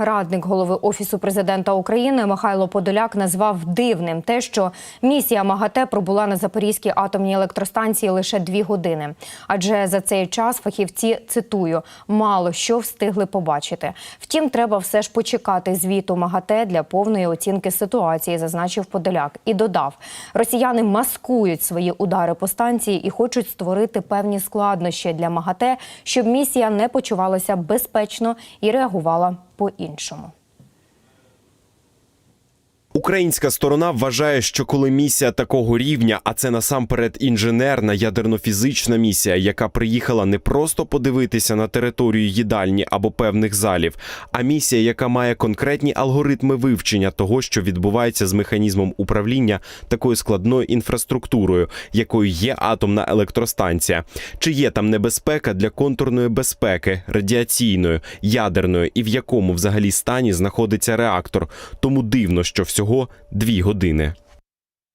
Радник голови офісу президента України Михайло Подоляк назвав дивним те, що місія МАГАТЕ пробула на Запорізькій атомній електростанції лише дві години. Адже за цей час фахівці цитую мало що встигли побачити. Втім, треба все ж почекати звіту МАГАТЕ для повної оцінки ситуації, зазначив Подоляк і додав: росіяни маскують свої удари по станції і хочуть створити певні складнощі для МАГАТЕ, щоб місія не почувалася безпечно і реагувала по-іншому. Українська сторона вважає, що коли місія такого рівня, а це насамперед інженерна ядерно-фізична місія, яка приїхала не просто подивитися на територію їдальні або певних залів, а місія, яка має конкретні алгоритми вивчення того, що відбувається з механізмом управління такою складною інфраструктурою, якою є атомна електростанція, чи є там небезпека для контурної безпеки, радіаційної, ядерної, і в якому взагалі стані знаходиться реактор. Тому дивно, що всього дві години.